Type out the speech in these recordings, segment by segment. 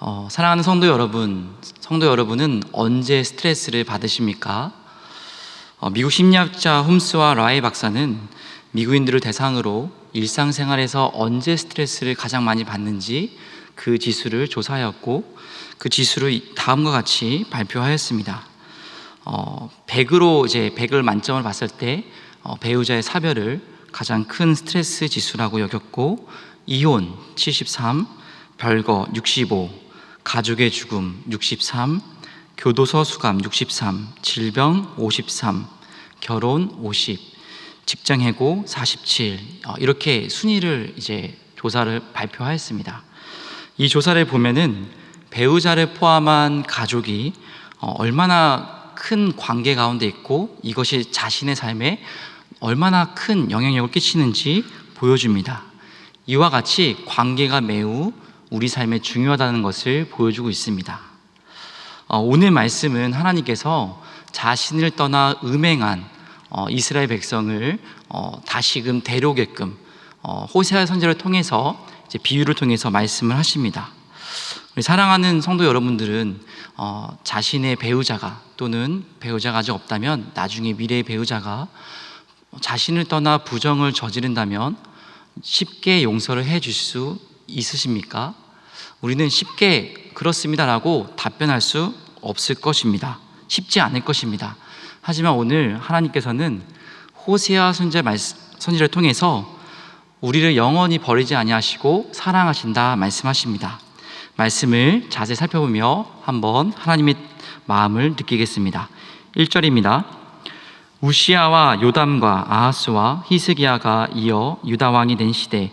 어, 사랑하는 성도 여러분, 성도 여러분은 언제 스트레스를 받으십니까? 어, 미국 심리학자 홈스와 라이 박사는 미국인들을 대상으로 일상생활에서 언제 스트레스를 가장 많이 받는지 그 지수를 조사하였고 그 지수를 다음과 같이 발표하였습니다. 어, 100으로 이제 100을 만점을 봤을 때 어, 배우자의 사별을 가장 큰 스트레스 지수라고 여겼고 이혼 73, 별거 65, 가족의 죽음 63, 교도소 수감 63, 질병 53, 결혼 50, 직장 해고 47 어, 이렇게 순위를 이제 조사를 발표하였습니다. 이 조사를 보면은 배우자를 포함한 가족이 어, 얼마나 큰 관계 가운데 있고 이것이 자신의 삶에 얼마나 큰 영향력을 끼치는지 보여줍니다. 이와 같이 관계가 매우 우리 삶에 중요하다는 것을 보여주고 있습니다. 어, 오늘 말씀은 하나님께서 자신을 떠나 음행한 어, 이스라엘 백성을 어, 다시금 데려오게끔 어, 호세아 선지를 통해서 비유를 통해서 말씀을 하십니다. 사랑하는 성도 여러분들은 어, 자신의 배우자가 또는 배우자가 아직 없다면 나중에 미래의 배우자가 자신을 떠나 부정을 저지른다면 쉽게 용서를 해 주실 수 있으십니까? 우리는 쉽게 그렇습니다라고 답변할 수 없을 것입니다. 쉽지 않을 것입니다. 하지만 오늘 하나님께서는 호세아 선지 선지를 통해서 우리를 영원히 버리지 아니하시고 사랑하신다 말씀하십니다. 말씀을 자세히 살펴보며 한번 하나님의 마음을 느끼겠습니다. 1절입니다. 우시아와 요담과 아하스와 히스기야가 이어 유다 왕이 된 시대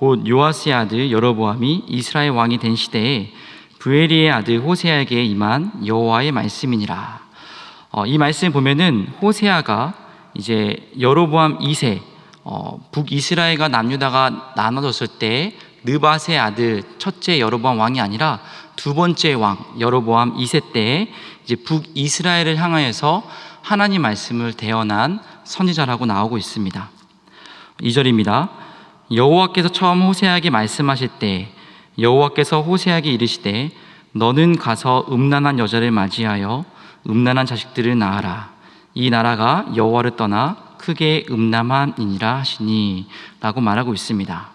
곧 요아스의 아들 여로보암이 이스라엘 왕이 된 시대에 부에리의 아들 호세아에게 임한 여호와의 말씀이니라. 어, 이 말씀 보면은 호세아가 이제 여로보암 2세 어, 북이스라엘과 남유다가 나눠졌을 때 느바세 아들 첫째 여로보암 왕이 아니라 두 번째 왕 여로보암 2세 때 이제 북이스라엘을 향하여서 하나님 말씀을 대언한 선지자라고 나오고 있습니다. 2절입니다. 여호와께서 처음 호세아에게 말씀하실 때 여호와께서 호세아에게 이르시되 너는 가서 음란한 여자를 맞이하여 음란한 자식들을 낳아라. 이 나라가 여호와를 떠나 크게 음란함이니라 하시니라고 말하고 있습니다.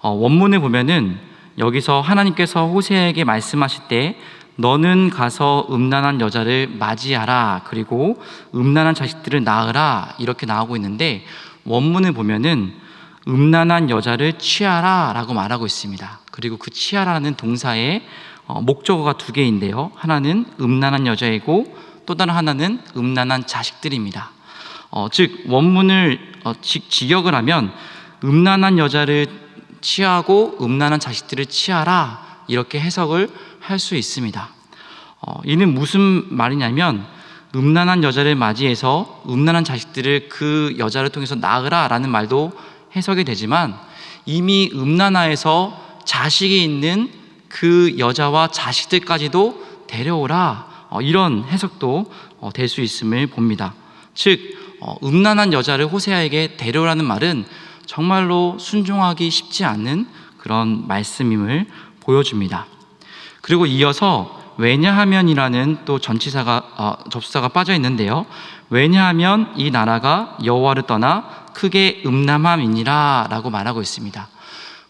어, 원문을 보면은 여기서 하나님께서 호세아에게 말씀하실 때 너는 가서 음란한 여자를 맞이하라 그리고 음란한 자식들을 낳으라 이렇게 나오고 있는데 원문을 보면은 음란한 여자를 취하라 라고 말하고 있습니다. 그리고 그 취하라는 동사의 어, 목적어가 두 개인데요. 하나는 음란한 여자이고 또 다른 하나는 음란한 자식들입니다. 어, 즉 원문을 어, 직, 직역을 하면 음란한 여자를 취하고 음란한 자식들을 취하라 이렇게 해석을 할 수 있습니다. 어, 이는 무슨 말이냐면 음란한 여자를 맞이해서 음란한 자식들을 그 여자를 통해서 낳으라라는 말도 해석이 되지만 이미 음란하에서 자식이 있는 그 여자와 자식들까지도 데려오라 어, 이런 해석도 어, 될수 있음을 봅니다. 즉 어, 음란한 여자를 호세아에게 데려오라는 말은 정말로 순종하기 쉽지 않은 그런 말씀임을 보여줍니다. 그리고 이어서 왜냐하면이라는 또 전치사가 어, 접수사가 빠져 있는데요. 왜냐하면 이 나라가 여호와를 떠나 크게 음란함이니라 라고 말하고 있습니다.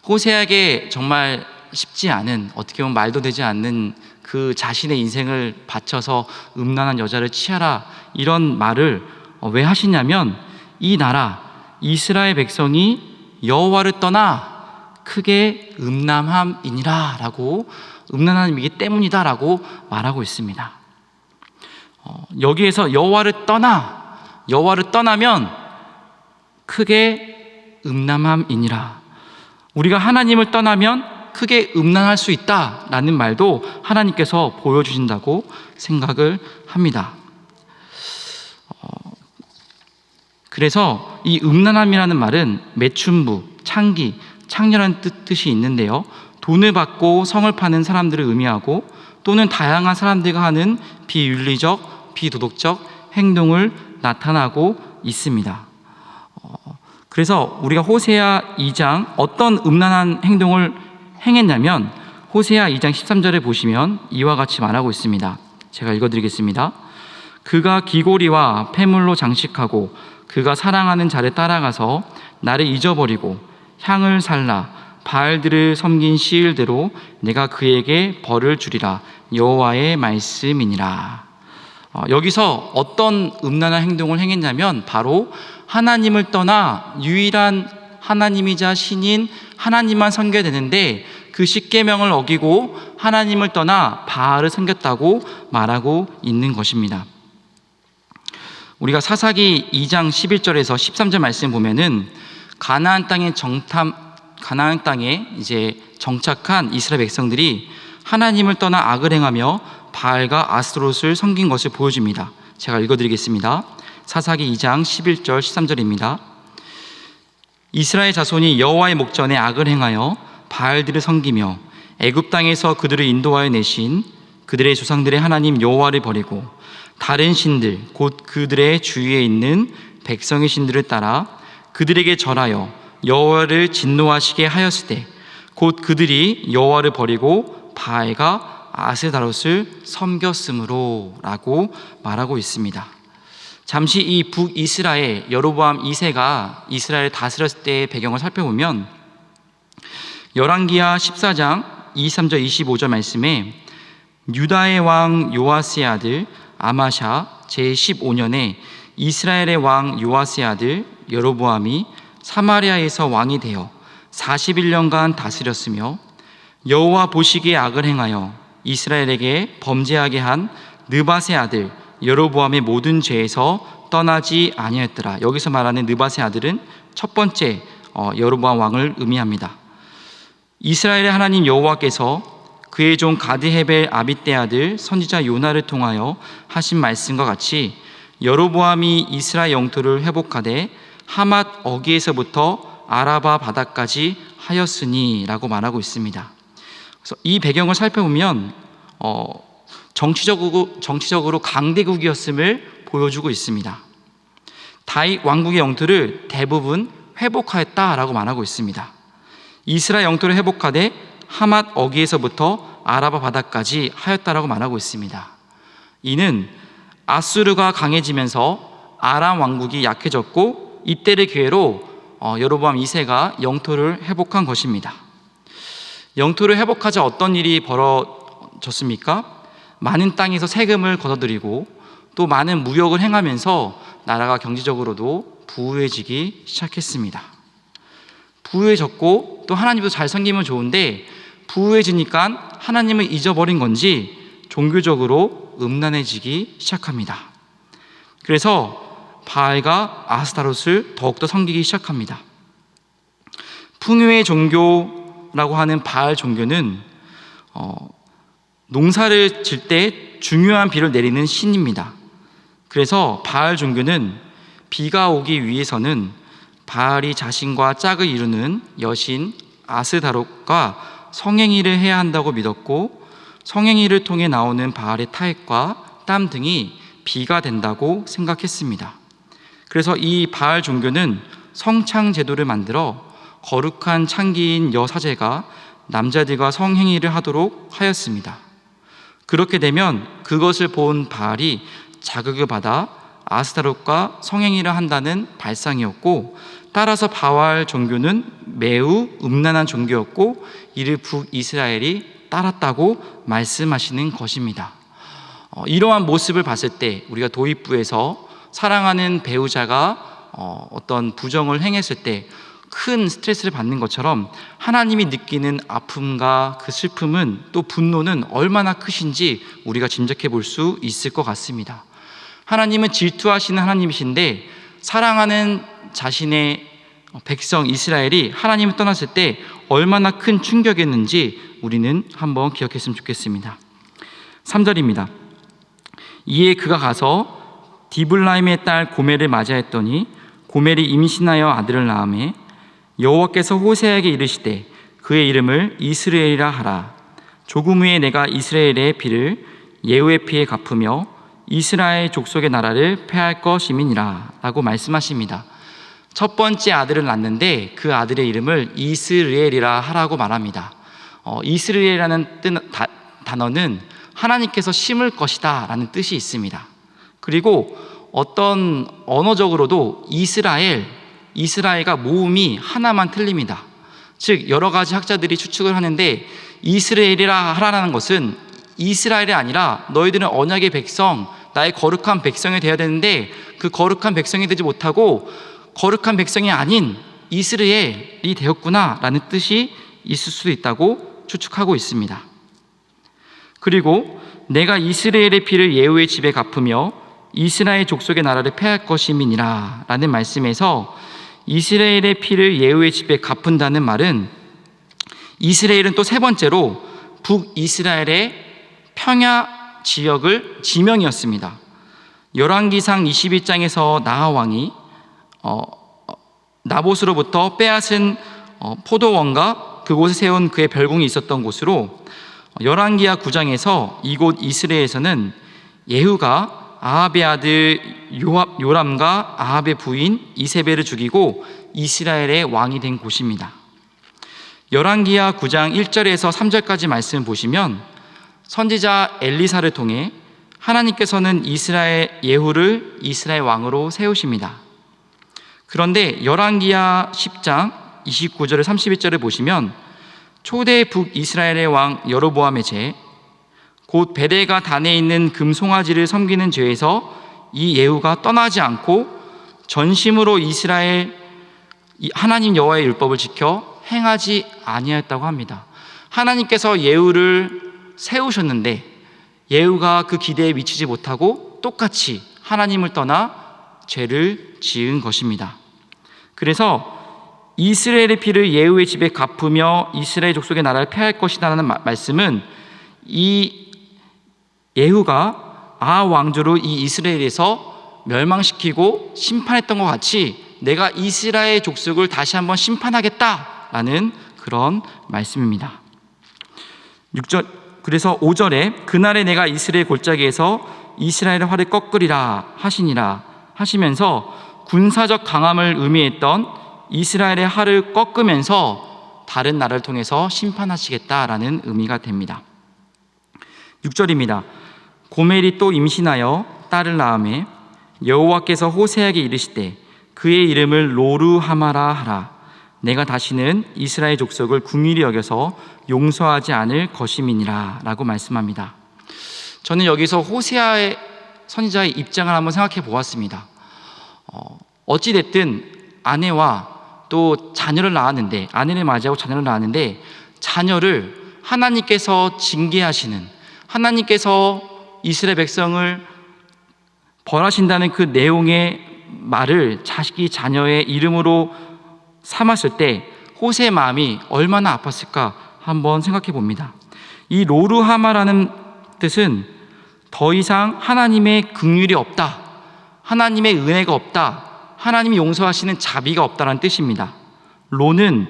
호세에게 정말 쉽지 않은 어떻게 보면 말도 되지 않는 그 자신의 인생을 바쳐서 음란한 여자를 취하라 이런 말을 어, 왜 하시냐면 이 나라 이스라엘 백성이 여호와를 떠나 크게 음란함이니라라고 음란함이기 때문이다라고 말하고 있습니다. 어, 여기에서 여호와를 떠나 여호와를 떠나면 크게 음란함이니라. 우리가 하나님을 떠나면 크게 음란할 수 있다라는 말도 하나님께서 보여주신다고 생각을 합니다. 어, 그래서 이 음란함이라는 말은 매춘부, 창기, 창렬한 뜻이 있는데요. 돈을 받고 성을 파는 사람들을 의미하고 또는 다양한 사람들과 하는 비윤리적, 비도덕적 행동을 나타나고 있습니다. 어, 그래서 우리가 호세아 2장 어떤 음란한 행동을 행했냐면 호세아 2장 13절에 보시면 이와 같이 말하고 있습니다. 제가 읽어드리겠습니다. 그가 기고리와 폐물로 장식하고 그가 사랑하는 자를 따라가서 나를 잊어버리고 향을 살라 바알들을 섬긴 시일대로 내가 그에게 벌을 주리라 여호와의 말씀이니라. 어, 여기서 어떤 음란한 행동을 행했냐면 바로 하나님을 떠나 유일한 하나님이자 신인 하나님만 섬겨야 되는데 그 십계명을 어기고 하나님을 떠나 바알을 섬겼다고 말하고 있는 것입니다. 우리가 사사기 2장 11절에서 13절 말씀 보면은 가나안 땅의 정탐 가나안 땅에 이제 정착한 이스라엘 백성들이 하나님을 떠나 악을 행하며 바알과 아스토롯을 섬긴 것을 보여줍니다. 제가 읽어드리겠습니다. 사사기 2장 11절 13절입니다. 이스라엘 자손이 여호와의 목전에 악을 행하여 바알들을 섬기며 애굽 땅에서 그들을 인도하여 내신 그들의 조상들의 하나님 여호와를 버리고 다른 신들 곧 그들의 주위에 있는 백성의 신들을 따라 그들에게 절하여 여호와를 진노하시게 하였을 때 곧 그들이 여호와를 버리고 바알과 아세다롯을 섬겼으므로라고 말하고 있습니다. 잠시 이 북이스라엘 여로보암 2세가 이스라엘을 다스렸을 때의 배경을 살펴보면 열왕기하 14장 23절 25절 말씀에 유다의 왕 요아스의 아들 아마샤 제15년에 이스라엘의 왕 요아스의 아들 여로보암이 사마리아에서 왕이 되어 41년간 다스렸으며 여호와 보시기에 악을 행하여 이스라엘에게 범죄하게 한 느바의 아들 여로보암의 모든 죄에서 떠나지 아니하였더라. 여기서 말하는 느바의 아들은 첫 번째 어, 여로보암 왕을 의미합니다. 이스라엘의 하나님 여호와께서 그의 종 가드헤벨 아비떼 아들 선지자 요나를 통하여 하신 말씀과 같이 여로보암이 이스라엘 영토를 회복하되 하맛 어기에서부터 아라바 바다까지 하였으니라고 말하고 있습니다. 그래서 이 배경을 살펴보면 어, 정치적으로 정치적으로 강대국이었음을 보여주고 있습니다. 다윗 왕국의 영토를 대부분 회복하였다라고 말하고 있습니다. 이스라엘 영토를 회복하되 하맛 어기에서부터 아라바 바다까지 하였다라고 말하고 있습니다. 이는 아수르가 강해지면서 아람 왕국이 약해졌고 이때를 기회로 어, 여로보암 2세가 영토를 회복한 것입니다. 영토를 회복하자 어떤 일이 벌어졌습니까? 많은 땅에서 세금을 걷어들이고 또 많은 무역을 행하면서 나라가 경제적으로도 부유해지기 시작했습니다. 부유해졌고 또 하나님도 잘 섬기면 좋은데 부유해지니까 하나님을 잊어버린 건지 종교적으로 음란해지기 시작합니다. 그래서 바알과 아스타롯을 더욱더 섬기기 시작합니다. 풍요의 종교라고 하는 바알 종교는 어, 농사를 질 때 중요한 비를 내리는 신입니다. 그래서 바알 종교는 비가 오기 위해서는 바알이 자신과 짝을 이루는 여신 아스다롯과 성행위를 해야 한다고 믿었고 성행위를 통해 나오는 바알의 타액과 땀 등이 비가 된다고 생각했습니다. 그래서 이 바알 종교는 성창 제도를 만들어 거룩한 창기인 여사제가 남자들과 성행위를 하도록 하였습니다. 그렇게 되면 그것을 본 바알이 자극을 받아 아스타롯과 성행위를 한다는 발상이었고 따라서 바알 종교는 매우 음란한 종교였고 이를 북이스라엘이 따랐다고 말씀하시는 것입니다. 어, 이러한 모습을 봤을 때 우리가 도입부에서 사랑하는 배우자가 어, 어떤 부정을 행했을 때 큰 스트레스를 받는 것처럼 하나님이 느끼는 아픔과 그 슬픔은 또 분노는 얼마나 크신지 우리가 짐작해 볼 수 있을 것 같습니다. 하나님은 질투하시는 하나님이신데 사랑하는 자신의 백성 이스라엘이 하나님을 떠났을 때 얼마나 큰 충격이었는지 우리는 한번 기억했으면 좋겠습니다. 3절입니다. 이에 그가 가서 디블라임의 딸 고멜을 맞이했더니 고멜이 임신하여 아들을 낳음에 여호와께서 호세에게 이르시되 그의 이름을 이스라엘이라 하라 조금 후에 내가 이스라엘의 피를 예후의 피에 갚으며 이스라엘 족속의 나라를 폐할 것임이니라 라고 말씀하십니다. 첫 번째 아들을 낳는데 그 아들의 이름을 이스라엘이라 하라고 말합니다. 어, 이스라엘이라는 뜻- 다- 단어는 하나님께서 심을 것이다 라는 뜻이 있습니다. 그리고 어떤 언어적으로도 이스라엘, 이스라엘과 모음이 하나만 틀립니다. 즉 여러 가지 학자들이 추측을 하는데 이스라엘이라 하라는 것은 이스라엘이 아니라 너희들은 언약의 백성, 나의 거룩한 백성이 되어야 되는데 그 거룩한 백성이 되지 못하고 거룩한 백성이 아닌 이스라엘이 되었구나라는 뜻이 있을 수도 있다고 추측하고 있습니다. 그리고 내가 이스라엘의 피를 예후의 집에 갚으며 이스라엘 족속의 나라를 패할 것임이니라 라는 말씀에서 이스라엘의 피를 예후의 집에 갚은다는 말은 이스라엘은 또 세 번째로 북이스라엘의 평야 지역을 지명이었습니다. 열왕기상 22장에서 나하 왕이 어, 어, 나봇으로부터 빼앗은 어, 포도원과 그곳에 세운 그의 별궁이 있었던 곳으로 열왕기하 9장에서 이곳 이스라엘에서는 예후가 아합의 아들 요압, 요람과 아합의 부인 이세벨을 죽이고 이스라엘의 왕이 된 곳입니다. 열왕기하 9장 1절에서 3절까지 말씀 보시면 선지자 엘리사를 통해 하나님께서는 이스라엘 예후를 이스라엘 왕으로 세우십니다. 그런데 열왕기하 10장 29절에 31절을 보시면 초대 북이스라엘의 왕 여로보암의 죄, 곧 베델과 단에 있는 금송아지를 섬기는 죄에서 이 예후가 떠나지 않고 전심으로 이스라엘 이 하나님 여호와의 율법을 지켜 행하지 아니하였다고 합니다. 하나님께서 예후를 세우셨는데 예후가 그 기대에 미치지 못하고 똑같이 하나님을 떠나 죄를 지은 것입니다. 그래서 이스라엘의 피를 예후의 집에 갚으며 이스라엘 족속의 나라를 패할 것이다라는 마- 말씀은 이 예후가 아 왕조로 이 이스라엘에서 멸망시키고 심판했던 것 같이 내가 이스라엘 족속을 다시 한번 심판하겠다라는 그런 말씀입니다. 6절 그래서 5절에 그날에 내가 이스라엘 골짜기에서 이스라엘의 활을 꺾으리라 하시니라 하시면서 군사적 강함을 의미했던 이스라엘의 활을 꺾으면서 다른 나라를 통해서 심판하시겠다라는 의미가 됩니다. 6절입니다. 고멜이 또 임신하여 딸을 낳음에 여호와께서 호세에게 이르시되 그의 이름을 로르하마라 하라. 내가 다시는 이스라엘 족속을 궁일이 여겨서 용서하지 않을 것임이니라라고 말씀합니다. 저는 여기서 호세아의 선지자의 입장을 한번 생각해 보았습니다. 어, 어찌 됐든 아내와 또 자녀를 낳았는데 아내를 맞이하고 자녀를 낳았는데 자녀를 하나님께서 징계하시는 하나님께서 이스라엘 백성을 벌하신다는 그 내용의 말을 자식이 자녀의 이름으로 삼았을 때 호세의 마음이 얼마나 아팠을까 한번 생각해 봅니다. 이 로르하마라는 뜻은 더 이상 하나님의 긍휼이 없다. 하나님의 은혜가 없다. 하나님이 용서하시는 자비가 없다는 뜻입니다. 로는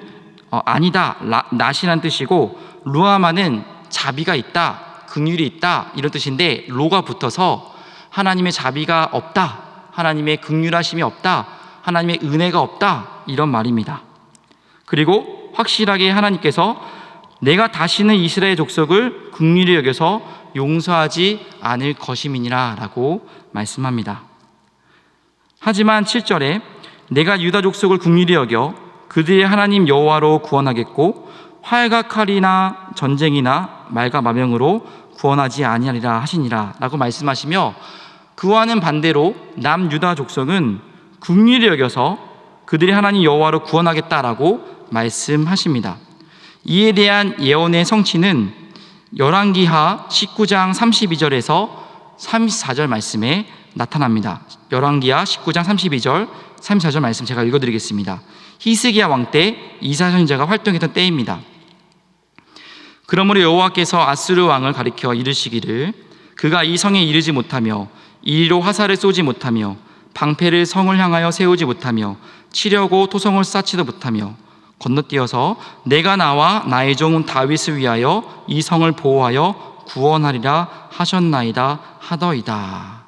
어, 아니다, 라, 낫이란 뜻이고 루아마는 자비가 있다, 긍휼이 있다 이런 뜻인데 로가 붙어서 하나님의 자비가 없다, 하나님의 긍휼하심이 없다, 하나님의 은혜가 없다 이런 말입니다. 그리고 확실하게 하나님께서 내가 다시는 이스라엘 족속을 긍휼히 여겨서 용서하지 않을 것임이니라 라고 말씀합니다. 하지만 7절에 내가 유다 족속을 국률이 여겨 그들의 하나님 여호와로 구원하겠고 활과 칼이나 전쟁이나 말과 마병으로 구원하지 아니하리라 하시니라라고 말씀하시며 그와는 반대로 남유다 족속은 국률이 여겨서 그들의 하나님 여호와로 구원하겠다라고 말씀하십니다. 이에 대한 예언의 성취는 열왕기하 19장 32절에서 34절 말씀에 나타납니다. 열왕기하 19장 32절, 34절 말씀 제가 읽어 드리겠습니다. 히스기야 왕 때 이사 선지자가 활동했던 때입니다. 그러므로 여호와께서 아스르 왕을 가리켜 이르시기를 그가 이 성에 이르지 못하며 이리로 화살을 쏘지 못하며 방패를 성을 향하여 세우지 못하며 치려고 토성을 쌓지도 못하며 건너뛰어서 내가 나와 나의 종 다윗을 위하여 이 성을 보호하여 구원하리라 하셨나이다 하더이다.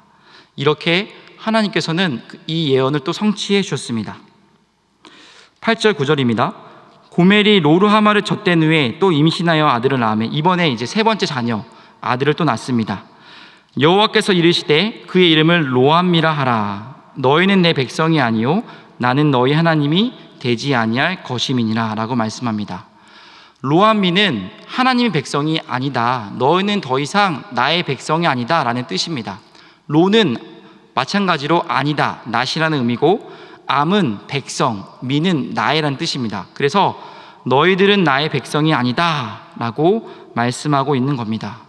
이렇게 하나님께서는 이 예언을 또 성취해 주셨습니다. 8절 9절입니다. 고멜이 로르하마를 젖댄 후에 또 임신하여 아들을 낳으며 이번에 이제 세 번째 자녀 아들을 또 낳습니다. 여호와께서 이르시되 그의 이름을 로암미라 하라. 너희는 내 백성이 아니요 나는 너희 하나님이 되지 아니할 것임이니라라고 말씀합니다. 로암미는 하나님의 백성이 아니다. 너희는 더 이상 나의 백성이 아니다라는 뜻입니다. 로는 마찬가지로 아니다, 낫이라는 의미고 암은 백성, 미는 나의라는 뜻입니다. 그래서 너희들은 나의 백성이 아니다 라고 말씀하고 있는 겁니다.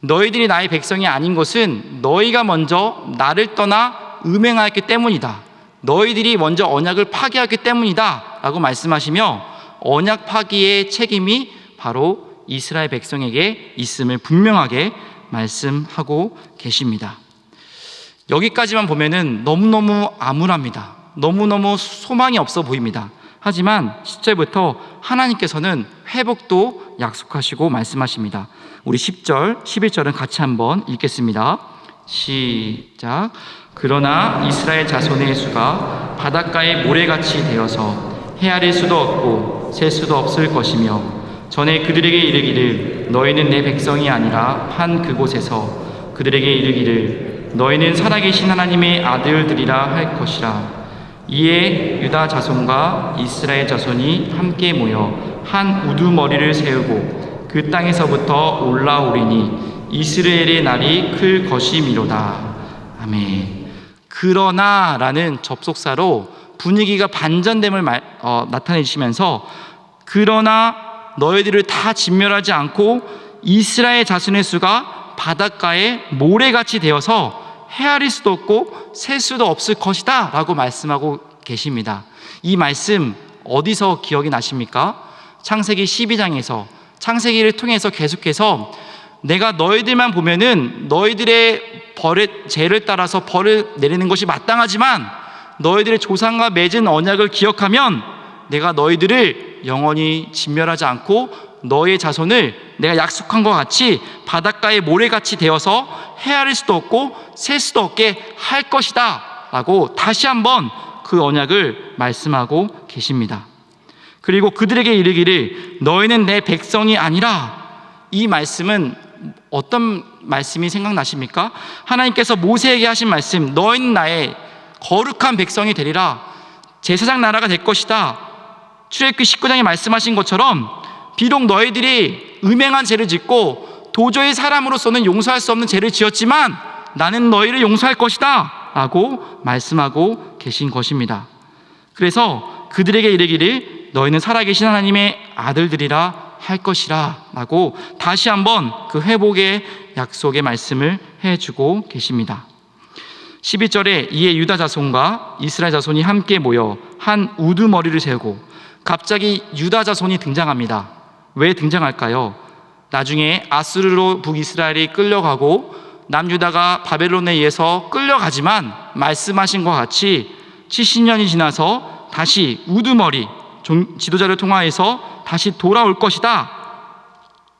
너희들이 나의 백성이 아닌 것은 너희가 먼저 나를 떠나 음행하였기 때문이다. 너희들이 먼저 언약을 파기하였기 때문이다. 라고 말씀하시며 언약 파기의 책임이 바로 이스라엘 백성에게 있음을 분명하게 말씀하고 계십니다. 여기까지만 보면은 너무너무 암울합니다. 너무너무 소망이 없어 보입니다. 하지만 10절부터 하나님께서는 회복도 약속하시고 말씀하십니다. 우리 10절, 11절은 같이 한번 읽겠습니다. 시작. 그러나 이스라엘 자손의 수가 바닷가의 모래같이 되어서 헤아릴 수도 없고 셀 수도 없을 것이며 전에 그들에게 이르기를 너희는 내 백성이 아니라 한 그곳에서 그들에게 이르기를 너희는 살아계신 하나님의 아들들이라 할 것이라 이에 유다 자손과 이스라엘 자손이 함께 모여 한 우두머리를 세우고 그 땅에서부터 올라오리니 이스라엘의 날이 클 것이미로다. 아멘. 그러나 라는 접속사로 분위기가 반전됨을 말, 어, 나타내시면서 그러나 너희들을 다 진멸하지 않고 이스라엘 자손의 수가 바닷가에 모래같이 되어서 헤아릴 수도 없고 셀 수도 없을 것이다 라고 말씀하고 계십니다. 이 말씀 어디서 기억이 나십니까? 창세기 12장에서 창세기를 통해서 계속해서 내가 너희들만 보면은 너희들의 벌의 죄를 따라서 벌을 내리는 것이 마땅하지만 너희들의 조상과 맺은 언약을 기억하면 내가 너희들을 영원히 진멸하지 않고 너의 자손을 내가 약속한 것 같이 바닷가의 모래같이 되어서 헤아릴 수도 없고 셀 수도 없게 할 것이다 라고 다시 한번 그 언약을 말씀하고 계십니다. 그리고 그들에게 이르기를 너희는 내 백성이 아니라 이 말씀은 어떤 말씀이 생각나십니까? 하나님께서 모세에게 하신 말씀 너희는 나의 거룩한 백성이 되리라 제사장 나라가 될 것이다 출애굽기 19장에 말씀하신 것처럼 비록 너희들이 음행한 죄를 짓고 도저히 사람으로서는 용서할 수 없는 죄를 지었지만 나는 너희를 용서할 것이다 라고 말씀하고 계신 것입니다 그래서 그들에게 이르기를 너희는 살아계신 하나님의 아들들이라 할 것이라 라고 다시 한번 그 회복의 약속의 말씀을 해주고 계십니다 12절에 이에 유다 자손과 이스라엘 자손이 함께 모여 한 우두머리를 세우고 갑자기 유다 자손이 등장합니다. 왜 등장할까요? 나중에 아수르로 북이스라엘이 끌려가고 남유다가 바벨론에 의해서 끌려가지만 말씀하신 것 같이 70년이 지나서 다시 우두머리 지도자를 통하여서 다시 돌아올 것이다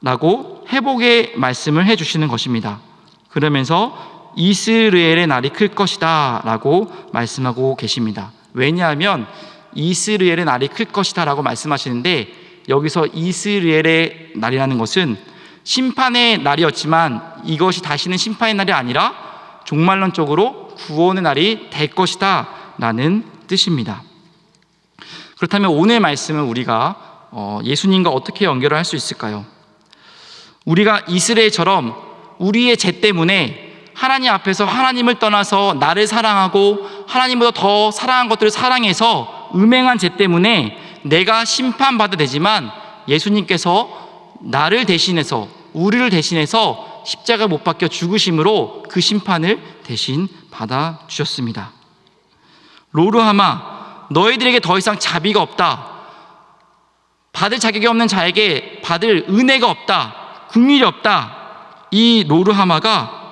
라고 회복의 말씀을 해주시는 것입니다. 그러면서 이스르엘의 날이 클 것이다 라고 말씀하고 계십니다. 왜냐하면 이스르엘의 날이 클 것이다 라고 말씀하시는데 여기서 이스르엘의 날이라는 것은 심판의 날이었지만 이것이 다시는 심판의 날이 아니라 종말론적으로 구원의 날이 될 것이다 라는 뜻입니다. 그렇다면 오늘 말씀은 우리가 어, 예수님과 어떻게 연결을 할 수 있을까요? 우리가 이스라엘처럼 우리의 죄 때문에 하나님 앞에서 하나님을 떠나서 나를 사랑하고 하나님보다 더 사랑한 것들을 사랑해서 음행한 죄 때문에 내가 심판받아 되지만 예수님께서 나를 대신해서 우리를 대신해서 십자가 못 박혀 죽으심으로 그 심판을 대신 받아 주셨습니다. 로르하마 너희들에게 더 이상 자비가 없다. 받을 자격이 없는 자에게 받을 은혜가 없다. 국률이 없다. 이 로르하마가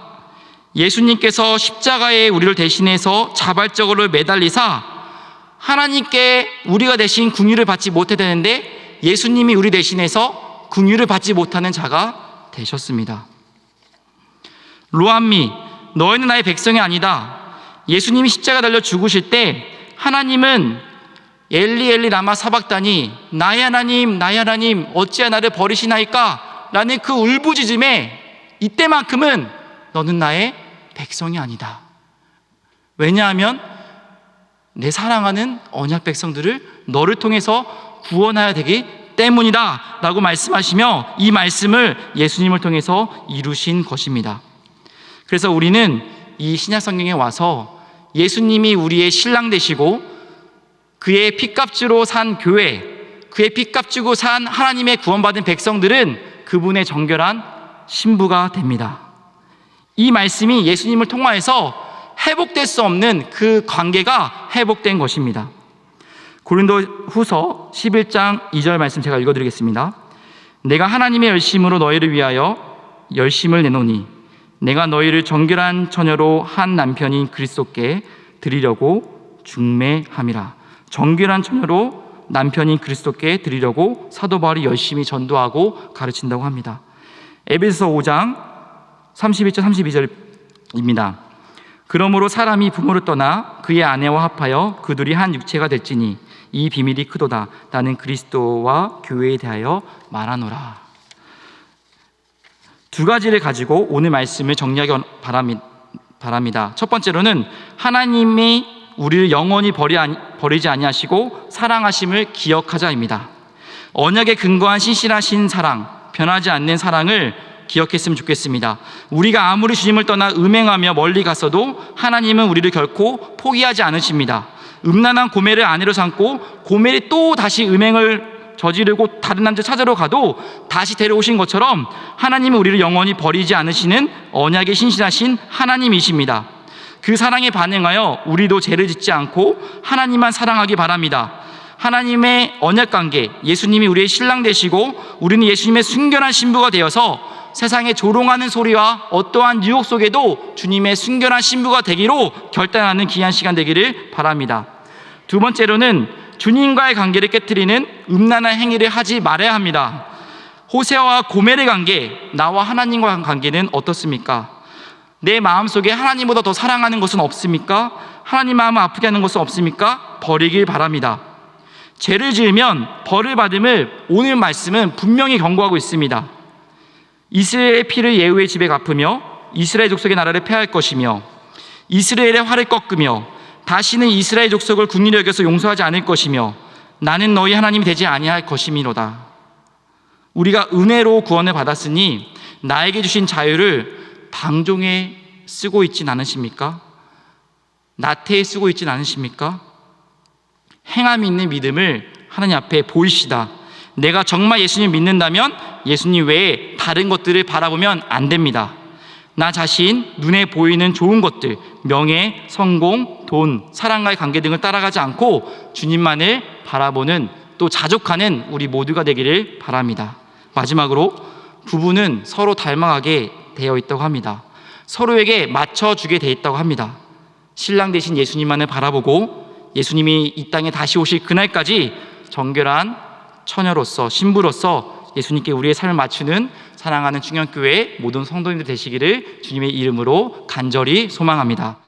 예수님께서 십자가에 우리를 대신해서 자발적으로 매달리사 하나님께 우리가 대신 궁유를 받지 못해 되는데 예수님이 우리 대신해서 궁유를 받지 못하는 자가 되셨습니다. 로암미, 너희는 나의 백성이 아니다. 예수님이 십자가 달려 죽으실 때 하나님은 엘리 엘리 라마 사박다니 나의 하나님 나의 하나님 어찌하여 나를 버리시나이까 라는 그 울부짖음에 이때만큼은 너는 나의 백성이 아니다. 왜냐하면 내 사랑하는 언약 백성들을 너를 통해서 구원하여야 되기 때문이다 라고 말씀하시며 이 말씀을 예수님을 통해서 이루신 것입니다. 그래서 우리는 이 신약 성경에 와서 예수님이 우리의 신랑 되시고 그의 피값주로 산 교회, 그의 피값 주고 산 하나님의 구원받은 백성들은 그분의 정결한 신부가 됩니다. 이 말씀이 예수님을 통하여서 회복될 수 없는 그 관계가 회복된 것입니다. 고린도 후서 11장 2절 말씀 제가 읽어드리겠습니다. 내가 하나님의 열심으로 너희를 위하여 열심을 내노니 내가 너희를 정결한 처녀로 한 남편인 그리스도께 드리려고 중매함이라. 정결한 처녀로 남편인 그리스도께 드리려고 사도 바울이 열심히 전도하고 가르친다고 합니다. 에베소 5장 31절 32절입니다. 그러므로 사람이 부모를 떠나 그의 아내와 합하여 그들이 한 육체가 될지니 이 비밀이 크도다. 나는 그리스도와 교회에 대하여 말하노라. 두 가지를 가지고 오늘 말씀을 정리하기 바랍니다. 첫 번째로는 하나님이 우리를 영원히 버리, 버리지 아니하시고 사랑하심을 기억하자입니다. 언약에 근거한 신실하신 사랑, 변하지 않는 사랑을 기억했으면 좋겠습니다. 우리가 아무리 주님을 떠나 음행하며 멀리 갔어도 하나님은 우리를 결코 포기하지 않으십니다. 음란한 고멜을 아내로 삼고 고멜이 또 다시 음행을 저지르고 다른 남자 찾으러 가도 다시 데려오신 것처럼 하나님은 우리를 영원히 버리지 않으시는 언약에 신실하신 하나님이십니다. 그 사랑에 반응하여 우리도 죄를 짓지 않고 하나님만 사랑하기 바랍니다. 하나님의 언약 관계, 예수님이 우리의 신랑 되시고 우리는 예수님의 순결한 신부가 되어서 세상에 조롱하는 소리와 어떠한 유혹 속에도 주님의 순결한 신부가 되기로 결단하는 귀한 시간 되기를 바랍니다. 두 번째로는 주님과의 관계를 깨뜨리는 음란한 행위를 하지 말아야 합니다. 호세와 고멜의 관계, 나와 하나님과의 관계는 어떻습니까? 내 마음속에 하나님보다 더 사랑하는 것은 없습니까? 하나님 마음을 아프게 하는 것은 없습니까? 버리길 바랍니다. 죄를 지으면 벌을 받음을 오늘 말씀은 분명히 경고하고 있습니다. 이스라엘의 피를 예후의 집에 갚으며 이스라엘 족속의 나라를 폐할 것이며 이스라엘의 활을 꺾으며 다시는 이스라엘 족속을 국리를 여겨서 용서하지 않을 것이며 나는 너희 하나님이 되지 아니할 것이미로다. 우리가 은혜로 구원을 받았으니 나에게 주신 자유를 방종에 쓰고 있진 않으십니까? 나태에 쓰고 있진 않으십니까? 행함이 있는 믿음을 하나님 앞에 보이시다. 내가 정말 예수님 믿는다면 예수님 외에 다른 것들을 바라보면 안 됩니다. 나 자신, 눈에 보이는 좋은 것들, 명예, 성공, 돈, 사랑과의 관계 등을 따라가지 않고 주님만을 바라보는 또 자족하는 우리 모두가 되기를 바랍니다. 마지막으로 부부는 서로 닮아가게 되어 있다고 합니다. 서로에게 맞춰주게 되어 있다고 합니다. 신랑 대신 예수님만을 바라보고 예수님이 이 땅에 다시 오실 그날까지 정결한 처녀로서 신부로서 예수님께 우리의 삶을 맞추는 사랑하는 충현교회 모든 성도님들 되시기를 주님의 이름으로 간절히 소망합니다.